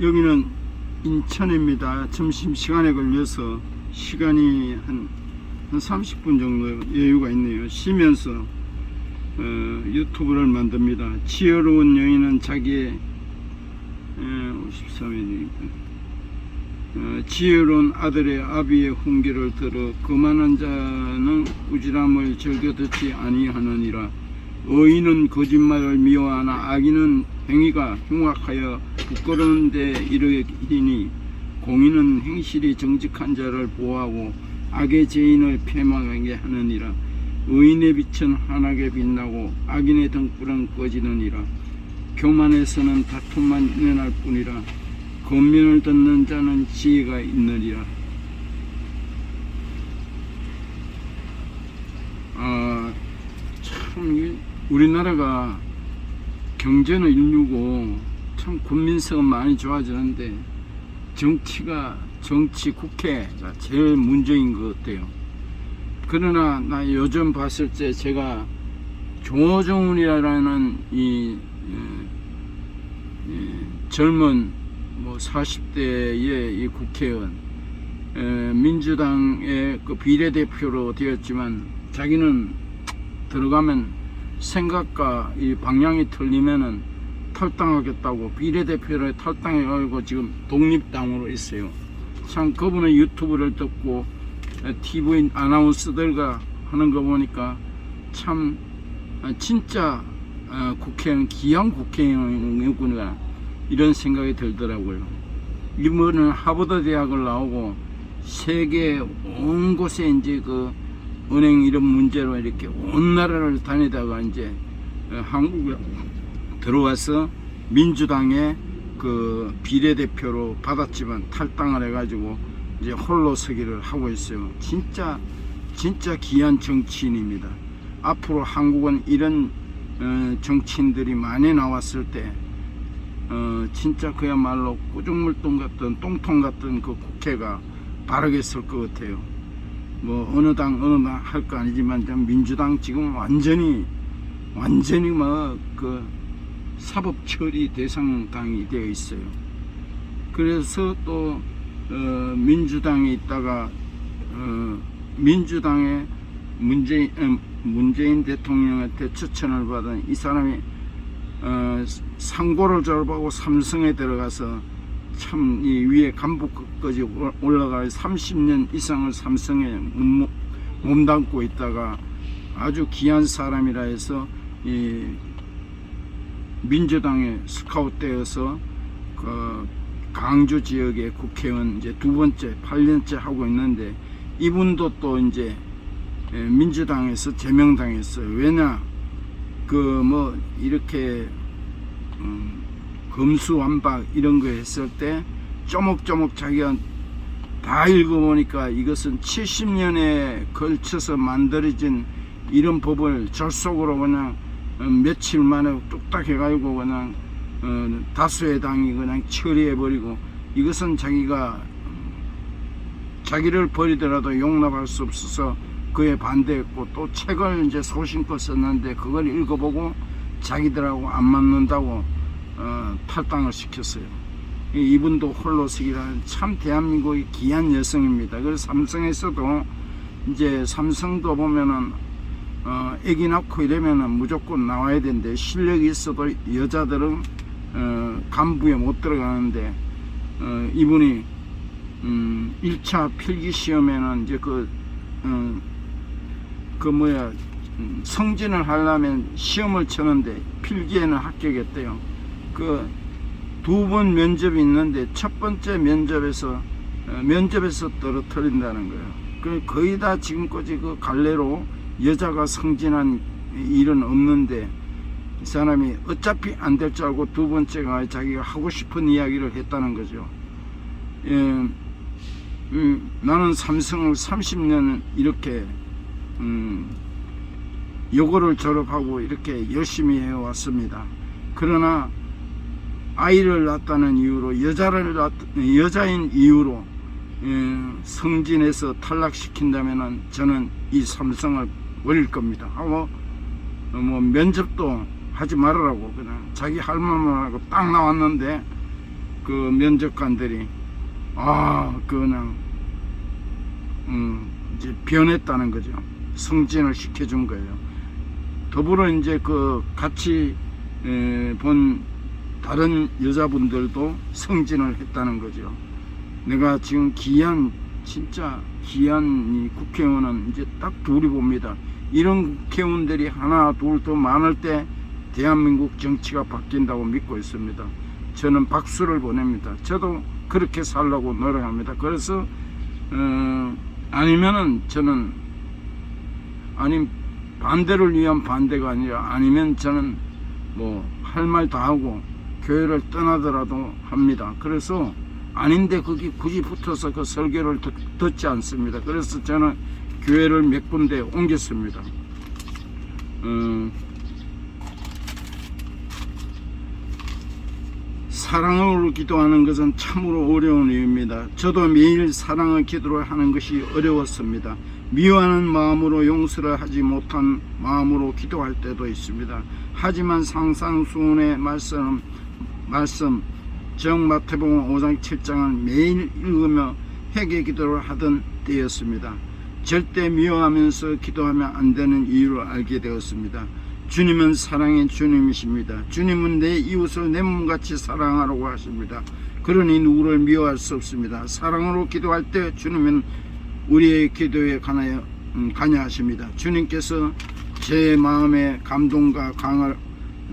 여기는 인천입니다. 점심시간에 걸려서 시간이 한, 한 30분 정도 여유가 있네요. 쉬면서 어, 유튜브를 만듭니다. 지혜로운 여인은 자기의 53일이니까 어, 지혜로운 아들의 아비의 훈계를 들어 그만한 자는 꾸지람을 즐겨 듣지 아니하느니라 의인은 거짓말을 미워하나 악인은 행위가 흉악하여 부끄러운 데 이르리니 공인은 행실이 정직한 자를 보호하고 악의 죄인을 폐망하게 하느니라. 의인의 빛은 환하게 빛나고 악인의 등불은 꺼지느니라. 교만에서는 다툼만 일어날 뿐이라. 권면을 듣는 자는 지혜가 있느니라. 아, 참 우리나라가 경제는 일류고 참 국민성은 많이 좋아지는데 정치가 정치 국회가 제일 문제인 것 같아요. 그러나 나 요즘 봤을 때 제가 조정훈이라는 이 에, 에, 젊은 뭐 40대의 이 국회의원 에, 민주당의 그 비례대표로 되었지만 자기는 들어가면 생각과 이 방향이 틀리면은 탈당하겠다고 비례대표를 탈당해가지고 지금 독립당으로 있어요. 참 그분의 유튜브를 듣고 TV 아나운서들과 하는 거 보니까 참 아, 진짜 아, 국회의원 귀한 국회의원이구나 이런 생각이 들더라고요. 이분은 하버드 대학을 나오고 세계 온 곳에 이제 그 은행 이런 문제로 이렇게 온 나라를 다니다가 이제 어, 한국에 들어와서 민주당의 그 비례대표로 받았지만 탈당을 해가지고 이제 홀로 서기를 하고 있어요. 진짜 진짜 귀한 정치인입니다. 앞으로 한국은 이런 어, 정치인들이 많이 나왔을 때 어, 진짜 그야말로 꾸중물동 같은 똥통 같은 그 국회가 바르게 설것 같아요. 뭐 어느 당 어느 당 할 거 아니지만 좀 민주당 지금 완전히 완전히 뭐그 사법 처리 대상 당이 되어 있어요. 그래서 또 어, 민주당에 있다가 어, 민주당의 문재인 어, 문재인 대통령한테 추천을 받은 이 사람이 어, 상고를 졸업하고 삼성에 들어가서 참 이 위에 간부까지 올라가 30년 이상을 삼성에 몸, 몸담고 있다가 아주 귀한 사람이라 해서 이 민주당에 스카웃되어서 그 강주 지역의 국회의원 이제 두 번째 8년째 하고 있는데 이분도 또 이제 예, 민주당에서 제명당했어요. 왜냐 그 뭐 이렇게 음, 검수완박 이런 거 했을 때 쪼목쪼목 자기가 다 읽어보니까 이것은 70년에 걸쳐서 만들어진 이런 법을 절속으로 그냥 어, 며칠 만에 뚝딱 해가지고 그냥 어, 다수의 당이 그냥 처리해버리고 이것은 자기가 음, 자기를 버리더라도 용납할 수 없어서 그에 반대했고 또 책을 이제 소신껏 썼는데 그걸 읽어보고 자기들하고 안 맞는다고 어, 탈당을 시켰어요. 이- 이분도 홀로 서기라는 참 대한민국의 귀한 여성입니다. 그래서 삼성에서도 이제 삼성도 보면은 어, 애기 낳고 이러면은 무조건 나와야 되는데 실력이 있어도 여자들은 어, 간부에 못 들어가는데 어, 이분이 음, 1차 필기 시험에는 이제 그, 어, 그 뭐야 음, 성진을 하려면 시험을 치는데 필기에는 합격했대요. 그 두 번 면접이 있는데 첫 번째 면접에서 어, 면접에서 떨어뜨린다는 거예요. 그 거의 다 지금까지 그 갈래로 여자가 성진한 일은 없는데 이 사람이 어차피 안 될 줄 알고 두 번째가 자기가 하고 싶은 이야기를 했다는 거죠. 예, 음, 나는 삼성을 30년 이렇게 음, 요거를 졸업하고 이렇게 열심히 해왔습니다. 그러나 아이를 낳았다는 이유로 여자를 낳, 여자인 이유로 예, 성진에서 탈락시킨다면은 저는 이 삼성을 버릴 겁니다. 하고 어, 뭐 면접도 하지 말으라고 그냥 자기 할 말만 하고 딱 나왔는데 그 면접관들이 아 그냥 음 이제 변했다는 거죠. 승진을 시켜준 거예요. 더불어 이제 그 같이 에, 본 다른 여자분들도 승진을 했다는 거죠. 내가 지금 기한 진짜 기한 이 국회의원은 이제 딱 둘이 봅니다. 이런 국회의원들이 하나 둘 더 많을 때 대한민국 정치가 바뀐다고 믿고 있습니다. 저는 박수를 보냅니다. 저도 그렇게 살라고 노력합니다. 그래서 어, 아니면은 저는 아니 반대를 위한 반대가 아니라 아니면 저는 뭐 할 말 다 하고 교회를 떠나더라도 합니다. 그래서 아닌데 거기 굳이 붙어서 그 설교를 듣, 듣지 않습니다. 그래서 저는 교회를 몇 군데 옮겼습니다. 어, 사랑으로 기도하는 것은 참으로 어려운 일입니다. 저도 매일 사랑의 기도를 하는 것이 어려웠습니다. 미워하는 마음으로 용서를 하지 못한 마음으로 기도할 때도 있습니다. 하지만 상상수훈의 말씀, 말씀 정 마태복음 5장 7장을 매일 읽으며 회개 기도를 하던 때였습니다. 절대 미워하면서 기도하면 안 되는 이유를 알게 되었습니다. 주님은 사랑의 주님이십니다. 주님은 내 이웃을 내 몸같이 사랑하라고 하십니다. 그러니 누구를 미워할 수 없습니다. 사랑으로 기도할 때 주님은 우리의 기도에 관하여 음, 관여하십니다. 주님께서 제 마음에 감동과 강을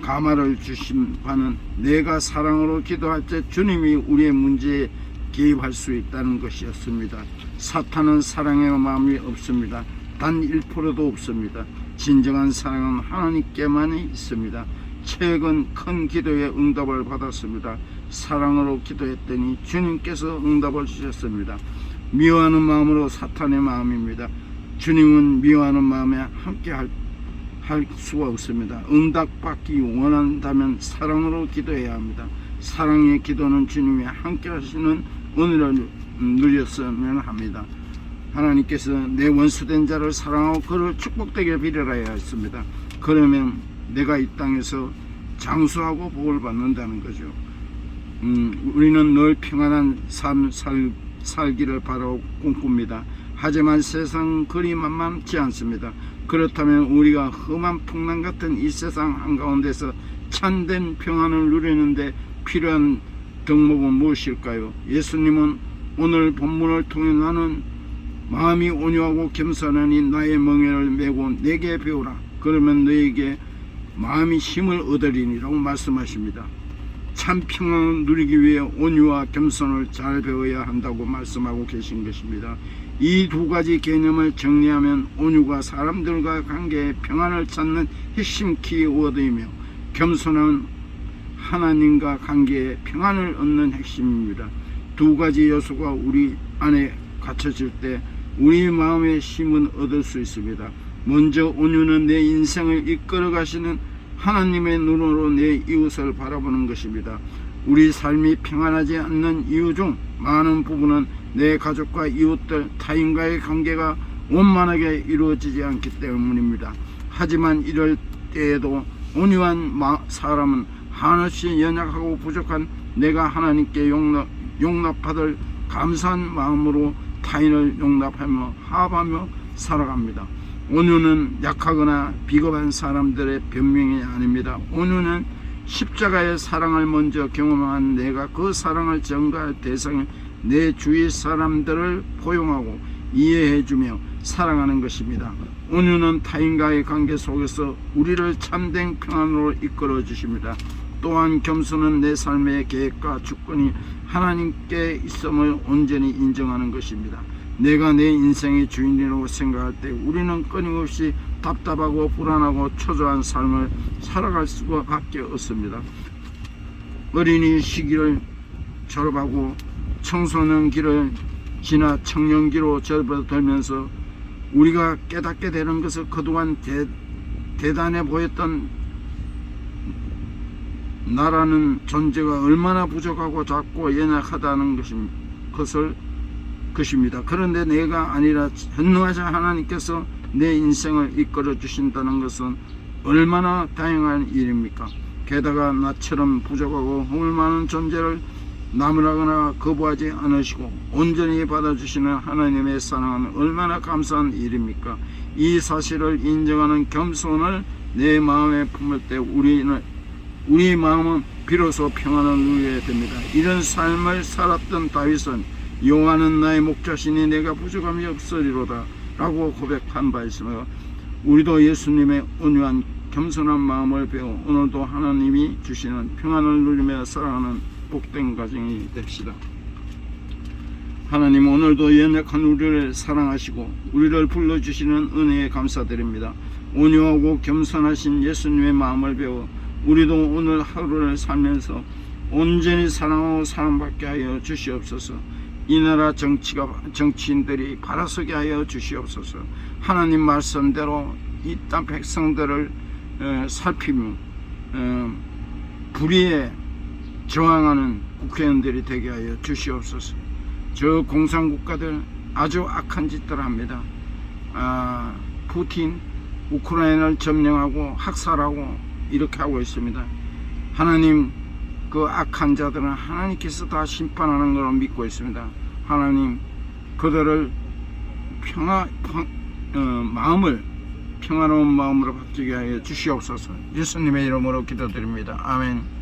감화를 주신 바는 내가 사랑으로 기도할 때 주님이 우리의 문제에 개입할 수 있다는 것이었습니다. 사탄은 사랑의 마음이 없습니다. 단 1%도 없습니다. 진정한 사랑은 하나님께만 있습니다. 최근 큰 기도에 응답을 받았습니다. 사랑으로 기도했더니 주님께서 응답을 주셨습니다. 미워하는 마음으로 사탄의 마음입니다. 주님은 미워하는 마음에 함께 할, 할 수가 없습니다. 응답받기 원한다면 사랑으로 기도해야 합니다. 사랑의 기도는 주님이 함께 하시는 은혜를 누렸으면 합니다. 하나님께서 내 원수된 자를 사랑하고 그를 축복되게 빌어야 했습니다. 그러면 내가 이 땅에서 장수하고 복을 받는다는 거죠. 음, 우리는 늘 평안한 삶 살, 살기를 바라고 꿈꿉니다. 하지만 세상 그리 만만치 않습니다. 그렇다면 우리가 험한 풍랑 같은 이 세상 한가운데서 참된 평안을 누리는데 필요한 덕목은 무엇일까요? 예수님은 오늘 본문을 통해 나는 마음이 온유하고 겸손하니 나의 멍에를 메고 내게 배우라. 그러면 너에게 마음이 힘을 얻으리니라고 말씀하십니다. 참 평안을 누리기 위해 온유와 겸손을 잘 배워야 한다고 말씀하고 계신 것입니다. 이 두 가지 개념을 정리하면 온유가 사람들과 관계에 평안을 찾는 핵심 키워드이며 겸손은 하나님과 관계에 평안을 얻는 핵심입니다. 두 가지 요소가 우리 안에 갖춰질 때 우리 마음의 힘은 얻을 수 있습니다. 먼저 온유는 내 인생을 이끌어 가시는 하나님의 눈으로 내 이웃을 바라보는 것입니다. 우리 삶이 평안하지 않는 이유 중 많은 부분은 내 가족과 이웃들, 타인과의 관계가 원만하게 이루어지지 않기 때문입니다. 하지만 이럴 때에도 온유한 사람은 한없이 연약하고 부족한 내가 하나님께 용납, 용납받을 감사한 마음으로 타인을 용납하며 합하며 살아갑니다. 온유는 약하거나 비겁한 사람들의 변명이 아닙니다. 온유는 십자가의 사랑을 먼저 경험한 내가 그 사랑을 전가할 대상인 내 주위 사람들을 포용하고 이해해주며 사랑하는 것입니다. 온유는 타인과의 관계 속에서 우리를 참된 평안으로 이끌어 주십니다. 또한 겸손은 내 삶의 계획과 주권이 하나님께 있음을 온전히 인정하는 것입니다. 내가 내 인생의 주인이라고 생각할 때 우리는 끊임없이 답답하고 불안하고 초조한 삶을 살아갈 수밖에 없습니다. 어린이 시기를 졸업하고 청소년 기를 지나 청년기로 접어들면서 우리가 깨닫게 되는 것은 그동안 대, 대단해 보였던 나라는 존재가 얼마나 부족하고 작고 연약하다는 것을 것입니다. 그런데 내가 아니라 전능하신 하나님께서 내 인생을 이끌어 주신다는 것은 얼마나 다양한 일입니까? 게다가 나처럼 부족하고 허물 많은 존재를 나무라거나 거부하지 않으시고 온전히 받아주시는 하나님의 사랑은 얼마나 감사한 일입니까? 이 사실을 인정하는 겸손을 내 마음에 품을 때 우리는 우리 마음은 비로소 평안을 누리게 됩니다. 이런 삶을 살았던 다윗은 여호와는 나의 목자시니 내가 부족함이 없으리로다 라고 고백한 바 있으며 우리도 예수님의 온유한 겸손한 마음을 배워 오늘도 하나님이 주시는 평안을 누리며 살아가는 복된 가정이 됩시다. 하나님 오늘도 연약한 우리를 사랑하시고 우리를 불러주시는 은혜에 감사드립니다. 온유하고 겸손하신 예수님의 마음을 배워 우리도 오늘 하루를 살면서 온전히 사랑하고 사랑받게 하여 주시옵소서. 이 나라 정치가 정치인들이 바라서게 하여 주시옵소서. 하나님 말씀대로 이 땅 백성들을 어, 살피며 어, 불의에 저항하는 국회의원들이 되게 하여 주시옵소서. 저 공산국가들 아주 악한 짓들 합니다. 아, 푸틴 우크라이나를 점령하고 학살하고 이렇게 하고 있습니다. 하나님 그 악한 자들은 하나님께서 다 심판하는 걸로 믿고 있습니다. 하나님 그들을 평화 평- 어, 마음을 평화로운 마음으로 바뀌게 하여 주시옵소서. 예수님의 이름으로 기도드립니다. 아멘.